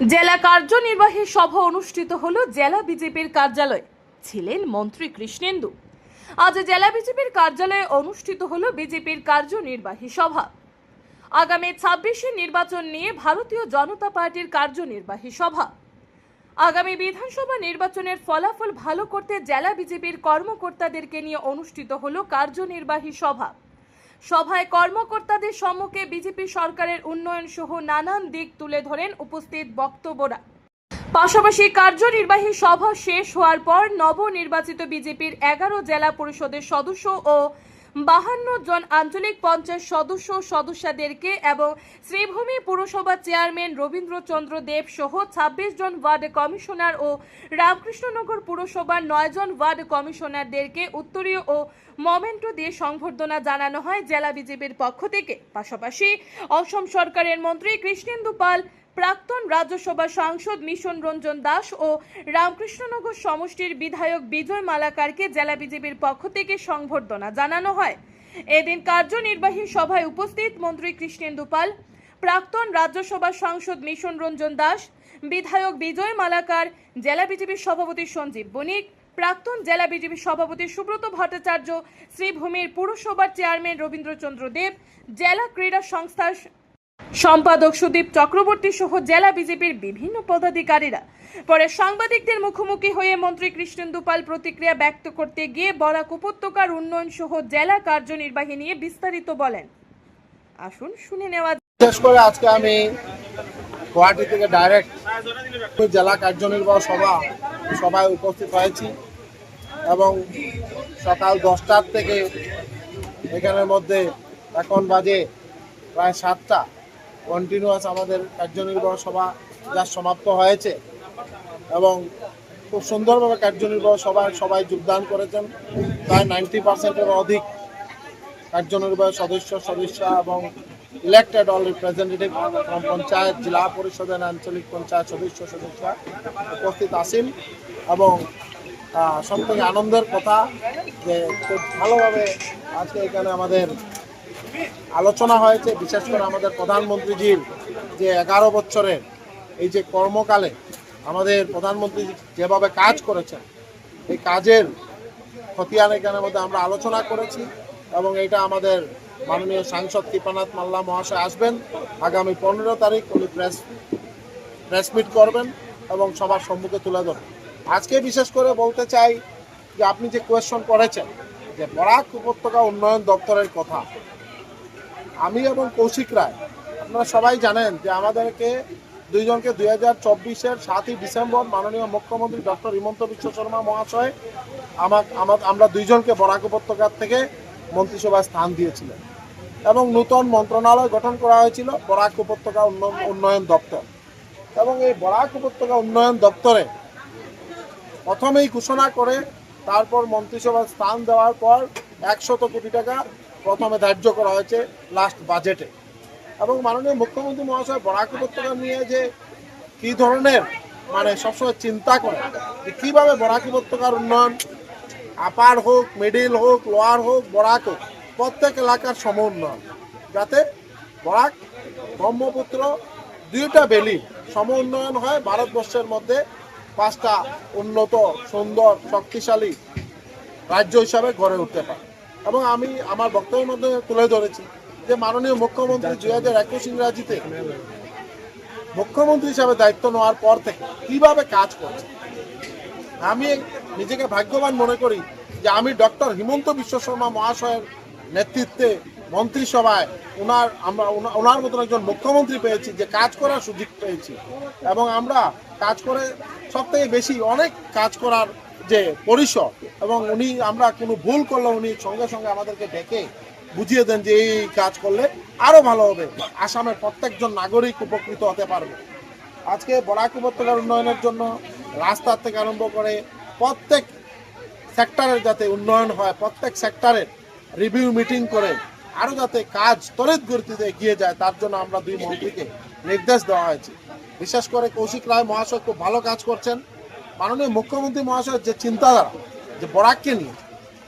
জেলা কার্যনির্বাহী সভা অনুষ্ঠিত হল জেলা বিজেপির কার্যালয়ে। ছিলেন মন্ত্রী কৃষ্ণেন্দু। আজ জেলা বিজেপির কার্যালয়ে অনুষ্ঠিত হল বিজেপির কার্যনির্বাহী সভা। আগামী ছাব্বিশে নির্বাচন নিয়ে ভারতীয় জনতা পার্টির কার্যনির্বাহী সভা। আগামী বিধানসভা নির্বাচনের ফলাফল ভালো করতে জেলা বিজেপির কর্মকর্তাদেরকে নিয়ে অনুষ্ঠিত হল কার্যনির্বাহী সভা। সভায় কর্মকর্তাদের সম্মুখে বিজেপি সরকারের উন্নয়ন সহ নানান দিক তুলে ধরেন উপস্থিত বক্তব্যরা। পাশাপাশি কার্যনির্বাহী সভা শেষ হওয়ার পর নবনির্বাচিত বিজেপির এগারো জেলা পরিষদের সদস্য ও বাহান্ন জন আঞ্চলিক পঞ্চায়েত সদস্য সদস্যদেরকে এবং শ্রীভূমি পুরসভা চেয়ারম্যান রবীন্দ্রচন্দ্র দেব সহ ছাব্বিশ জন ওয়ার্ড কমিশনার ও রামকৃষ্ণনগর পুরসভার নয় জন ওয়ার্ড কমিশনারদেরকে উত্তরীয় ও মমেন্টো দিয়ে সংবর্ধনা জানানো হয় জেলা বিজেপির পক্ষ থেকে। পাশাপাশি অসম সরকারের মন্ত্রী কৃষ্ণেন্দু পাল প্রাক্তন রাজ্যসভা সাংসদ মিশন রঞ্জন দাস ও রামকৃষ্ণনগর সমষ্টির বিধায়ক বিজয় মালাকারকে জেলা বিজেপির পক্ষ থেকে সংবর্ধনা জানানো হয়। এদিন কার্যনির্বাহী সভায় উপস্থিত মন্ত্রী কৃষ্ণেন্দু পাল, প্রাক্তন রাজ্যসভা সাংসদ মিশন রঞ্জন দাস, বিধায়ক বিজয় মালাকার, জেলা বিজেপির সভাপতি সঞ্জীব বণিক, প্রাক্তন জেলা বিজেপির সভাপতি সুব্রত ভট্টাচার্য, শ্রীভূমির পুরসভার চেয়ারম্যান রবীন্দ্রচন্দ্র দেব, জেলা ক্রীড়া সংস্থার সম্পাদক সুদীপ চক্রবর্তী সহ জেলা বিজেপির বিভিন্ন পদাধিকারীরা। পরে সাংবাদিকদের মুখোমুখি হয়ে মন্ত্রী কৃষ্ণেন্দু পাল প্রতিক্রিয়া ব্যক্ত করতে গিয়ে বরাক উপত্যকার উন্নয়ন সহ জেলা কার্যনির্বাহী নিয়ে বিস্তারিত বলেন। আসুন শুনে নেওয়া বিশেষ করে আজকে আমি গুয়াহাটি থেকে ডাইরেক্ট জেলা কার্যনির্বাহ সভা, সভায় উপস্থিত হয়েছি এবং সকাল দশটার থেকে এখানের মধ্যে এখন বাজে প্রায় সাতটা। কন্টিনিউয়াস আমাদের কার্যনির্বাহ সভা যা সমাপ্ত হয়েছে এবং খুব সুন্দরভাবে কার্যনির্বাহ সভায় সবাই যোগদান করেছেন। প্রায় নাইনটি পার্সেন্টের অধিক কার্যনির্বাহী সদস্য সদস্য এবং elected all representative from panchayat, জেলা পরিষদের আঞ্চলিক পঞ্চায়েত সদস্য সদস্য উপস্থিত আছেন এবং সব থেকে আনন্দের কথা যে খুব ভালোভাবে আজকে এখানে আমাদের আলোচনা হয়েছে, বিশেষ করে আমাদের প্রধানমন্ত্রীজির যে এগারো বছরের এই যে কর্মকালে আমাদের প্রধানমন্ত্রী যেভাবে কাজ করেছেন, এই কাজের খতিয়ান এখানের মধ্যে আমরা আলোচনা করেছি এবং এটা আমাদের মাননীয় সাংসদ কৃপানাথ মাল্লা মহাশয় আসবেন। আগামী পনেরো তারিখ উনি প্রেস প্রেস মিট করবেন এবং সবার সম্মুখে তুলে ধরবেন। আজকে বিশেষ করে বলতে চাই যে আপনি যে কোয়েশ্চন করেছেন, যে বরাক উপত্যকা উন্নয়ন দপ্তরের কথা আমি এবং কৌশিক রায়, আপনারা সবাই জানেন যে আমাদেরকে দুইজনকে দুই হাজার চব্বিশের সাতই ডিসেম্বর মাননীয় মুখ্যমন্ত্রী ডক্টর হিমন্ত বিশ্ব শর্মা মহাশয় আমাক আমা- আমরা দুইজনকে বরাক উপত্যকার থেকে মন্ত্রিসভায় স্থান দিয়েছিলেন এবং নূতন মন্ত্রণালয় গঠন করা হয়েছিল বরাক উপত্যকা উন্নয়ন দপ্তর। এবং এই বরাক উপত্যকা উন্নয়ন দপ্তরে প্রথমেই ঘোষণা করে তারপর মন্ত্রিসভায় স্থান দেওয়ার পর একশত কোটি টাকা প্রথমে ধার্য করা হয়েছে লাস্ট বাজেটে এবং মাননীয় মুখ্যমন্ত্রী মহাশয় বরাক উপত্যকা নিয়ে যে কী ধরনের মানে সবসময় চিন্তা করে, যে কীভাবে বরাক উপত্যকার উন্নয়ন, আপার হোক মিডিল হোক লোয়ার হোক, বরাক হোক, প্রত্যেক এলাকার সম উন্নয়ন, যাতে বরাক, ব্রহ্মপুত্র দুইটা বেলি সম উন্নয়ন হয়, ভারতবর্ষের মধ্যে পাঁচটা উন্নত, সুন্দর, শক্তিশালী রাজ্য হিসাবে গড়ে উঠতে পারে। এবং আমি আমার বক্তব্যের মধ্যে তুলে ধরেছি যে মাননীয় মুখ্যমন্ত্রী দুই হাজার একুশ ইংরাজিতে মুখ্যমন্ত্রী হিসাবে দায়িত্ব নেওয়ার পর থেকে কীভাবে কাজ করছে? আমি নিজেকে ভাগ্যবান মনে করি যে আমি ডক্টর হিমন্ত বিশ্ব শর্মা মহাশয়ের নেতৃত্বে মন্ত্রিসভায় ওনার আমরা ওনার মতন একজন মুখ্যমন্ত্রী পেয়েছি যে কাজ করার সুযোগ পেয়েছি। এবং আমরা কাজ করে সব থেকে বেশি অনেক কাজ করার যে পরিসর এবং উনি, আমরা কোনো ভুল করলে উনি সঙ্গে সঙ্গে আমাদেরকে ডেকে বুঝিয়ে দেন যে এই কাজ করলে আরও ভালো হবে। আসামের প্রত্যেকজন নাগরিক উপকৃত হতে পারবে। আজকে বরাক উপত্যকার উন্নয়নের জন্য রাস্তার থেকে আরম্ভ করে প্রত্যেক সেক্টরের যাতে উন্নয়ন হয়, প্রত্যেক সেক্টরের রিভিউ মিটিং করে আরও যাতে কাজ ত্বরিত গতিতে এগিয়ে যায়, তার জন্য আমরা দুই মন্ত্রীকে নির্দেশ দেওয়া হয়েছে। বিশেষ করে কৌশিক রায় মহাশয় খুব ভালো কাজ করছেন। মাননীয় মুখ্যমন্ত্রী মহাশয়ের যে চিন্তাধারা, যে বরাককে নিয়ে,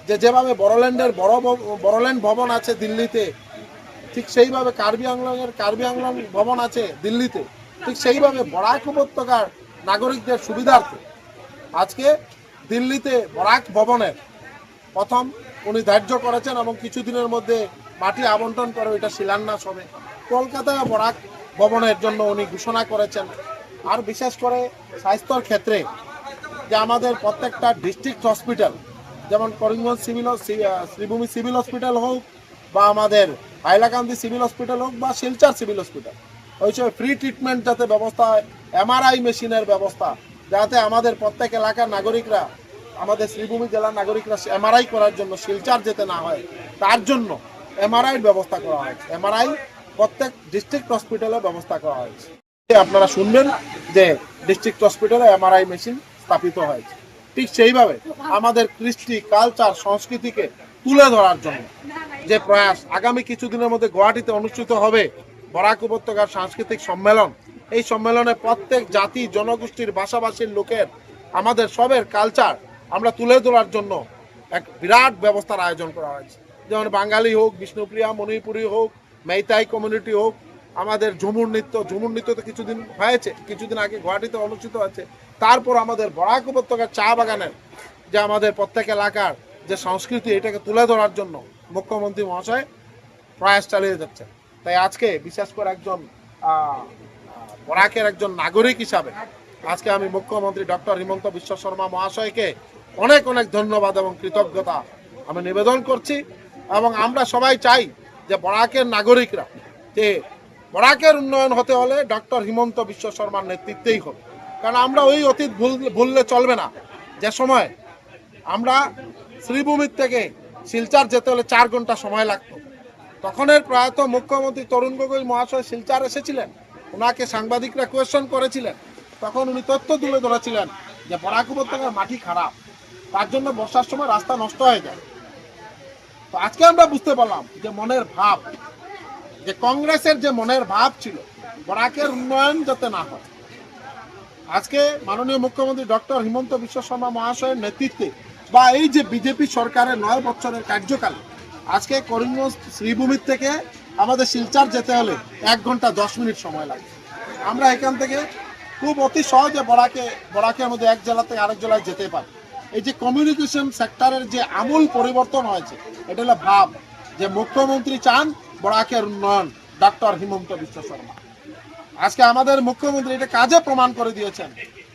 যে যেভাবে বড়োল্যান্ডের বড় বড়োল্যান্ড ভবন আছে দিল্লিতে, ঠিক সেইভাবে কার্বি আংলংয়ের কার্বি আংলং ভবন আছে দিল্লিতে, ঠিক সেইভাবে বরাক উপত্যকার নাগরিকদের সুবিধার্থে আজকে দিল্লিতে বরাক ভবনের প্রথম উনি ধার্য করেছেন এবং কিছুদিনের মধ্যে মাটি আবন্টন করে ওইটা শিলান্যাস হবে। কলকাতায় বরাক ভবনের জন্য উনি ঘোষণা করেছেন। আর বিশেষ করে স্বাস্থ্যর ক্ষেত্রে যে আমাদের প্রত্যেকটা ডিস্ট্রিক্ট হসপিটাল যেমন Karimganj civil Sribhumi civil hospital হোক বা আমাদের হাইলাকান্দি সিভিল হসপিটাল হোক বা শিলচর সিভিল হসপিটাল ওই সময় ফ্রি ট্রিটমেন্ট যাতে ব্যবস্থা হয় এমআরআই মেশিনের ব্যবস্থা, যাতে আমাদের প্রত্যেক এলাকার নাগরিকরা, আমাদের শ্রীভূমি জেলার নাগরিকরা এমআরআই করার জন্য শিলচর যেতে না হয়, তার জন্য এমআরআই ব্যবস্থা করা হয়েছে। এমআরআই প্রত্যেক ডিস্ট্রিক্ট হসপিটালে ব্যবস্থা করা হয়েছে। আপনারা শুনবেন যে ডিস্ট্রিক্ট হসপিটালে এমআরআই মেশিন স্থাপিত হয়েছে। ঠিক সেইভাবে আমাদের কৃষ্টি কালচার সংস্কৃতিকে তুলে ধরার জন্য যে প্রয়াস আগামী কিছুদিনের মধ্যে গুয়াহাটিতে অনুষ্ঠিত হবে, বরাক উপত্যকার সাংস্কৃতিক সম্মেলন। এই সম্মেলনে প্রত্যেক জাতি, জনগোষ্ঠীর, ভাষাভাষীর লোকের, আমাদের সবের কালচার আমরা তুলে ধরার জন্য এক বিরাট ব্যবস্থার আয়োজন করা হয়েছে। যেমন বাঙালি হোক, বিষ্ণুপ্রিয়া, মণিপুরি হোক, মেইতাই কমিউনিটি হোক, আমাদের ঝুমুর নৃত্য ঝুমুর নৃত্য তো কিছুদিন হয়েছে, কিছুদিন আগে গুয়াহাটিতে অনুষ্ঠিত হয়েছে। তারপর আমাদের বরাক উপত্যকার চা বাগানের যে আমাদের প্রত্যেক এলাকার যে সংস্কৃতি, এটাকে তুলে ধরার জন্য মুখ্যমন্ত্রী মহাশয় প্রয়াস চালিয়ে যাচ্ছেন। তাই আজকে বিশেষ করে একজন বরাকের একজন নাগরিক হিসাবে আজকে আমি মুখ্যমন্ত্রী ডক্টর হিমন্ত বিশ্ব শর্মা মহাশয়কে অনেক অনেক ধন্যবাদ এবং কৃতজ্ঞতা আমি নিবেদন করছি এবং আমরা সবাই চাই যে বরাকের নাগরিকরা, যে বরাকের উন্নয়ন হতে হলে ডক্টর হিমন্ত বিশ্ব শর্মার নেতৃত্বেই হবে কারণ আমরা ওই অতীত ভুল ভুললে চলবে না। যে সময় আমরা শ্রীভূমির থেকে শিলচার যেতে হলে চার ঘণ্টা সময় লাগতো। তখনের প্রয়াত মুখ্যমন্ত্রী তরুণ গগৈ মহাশয় শিলচার এসেছিলেন। ওনাকে সাংবাদিকরা কোয়েশ্চন করেছিলেন। তখন উনি তথ্য তুলে ধরেছিলেন যে বরাক উপত্যকার মাটি খারাপ। তার জন্য বর্ষার সময় রাস্তা নষ্ট হয়ে যায়। তো আজকে আমরা বুঝতে পারলাম যে মনের ভাব, যে কংগ্রেসের যে মনের ভাব ছিল, বরাকের উন্নয়ন যাতে না হয়। আজকে মাননীয় মুখ্যমন্ত্রী ডক্টর হিমন্ত বিশ্ব শর্মা মহাশয়ের নেতৃত্বে বা এই যে বিজেপি সরকারের নয় বছরের কার্যকালে, আজকে করিমগঞ্জ শ্রীভূমির থেকে আমাদের শিলচার যেতে হলে এক ঘণ্টা দশ মিনিট সময় লাগে। আমরা এখান থেকে খুব অতি সহজে বরাকে, বরাকের মধ্যে এক জেলা থেকে আরেক জেলায় যেতে পারি। এই যে কমিউনিকেশন সেক্টরের যে আমূল পরিবর্তন হয়েছে, এটা হলো ভাব। যে মুখ্যমন্ত্রী চান বরাকের উন্নয়ন, ডক্টর হিমন্ত বিশ্ব শর্মা। আজকে আমাদের মুখ্যমন্ত্রী এটা কাজে প্রমাণ করে দিয়েছেন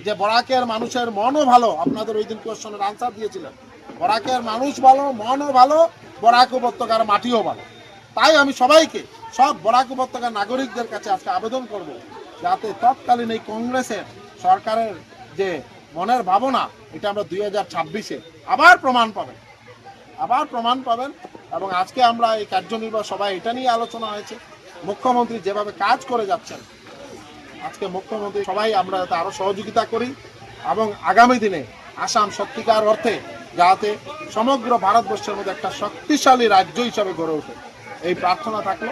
যে বরাকের মানুষের মনও ভালো। আপনাদের ওই দিন কোয়েশনের আনসার দিয়েছিলেন। বরাকের মানুষ ভালো, মনও ভালো, বরাক উপত্যকার মাটিও ভালো। তাই আমি সবাইকে, সব বরাক উপত্যকার নাগরিকদের কাছে আজকে আবেদন করব যাতে তৎকালীন এই কংগ্রেসের সরকারের যে মনের ভাবনা, এটা আমরা দুই হাজার ছাব্বিশে আবার প্রমাণ পাবেন। আবার প্রমাণ পাবেন এবং আজকে আমরা এই কার্যনির্বাহ সবাই এটা নিয়ে আলোচনা হয়েছে। মুখ্যমন্ত্রী যেভাবে কাজ করে যাচ্ছেন আজকে মুখ্যমন্ত্রী সবাই আমরা যাতে আরও সহযোগিতা করি এবং আগামী দিনে আসাম সত্যিকার অর্থে যাতে সমগ্র ভারতবর্ষের মধ্যে একটা শক্তিশালী রাজ্য হিসাবে গড়ে ওঠে। এই প্রার্থনা থাকল।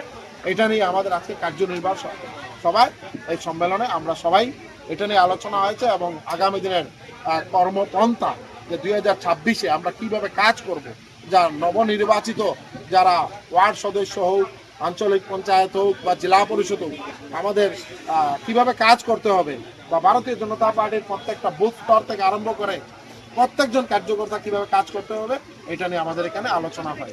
এটা নিয়ে আমাদের আজকে কার্যনির্বাহ সবাই এই সম্মেলনে আমরা সবাই এটা নিয়ে আলোচনা হয়েছে এবং আগামী দিনের কর্মপন্থা যে দুই হাজার ছাব্বিশে আমরা কীভাবে কাজ করব, যা নবনির্বাচিত যারা ওয়ার্ড সদস্য হোক আঞ্চলিক পঞ্চায়েত হোক বা জেলা পরিষদ হোক, আমাদের কীভাবে কাজ করতে হবে বা ভারতীয় জনতা পার্টির প্রত্যেকটা বুথ স্তর থেকে আরম্ভ করে প্রত্যেকজন কার্যকর্তা কীভাবে কাজ করতে হবে, এটা নিয়ে আমাদের এখানে আলোচনা হয়।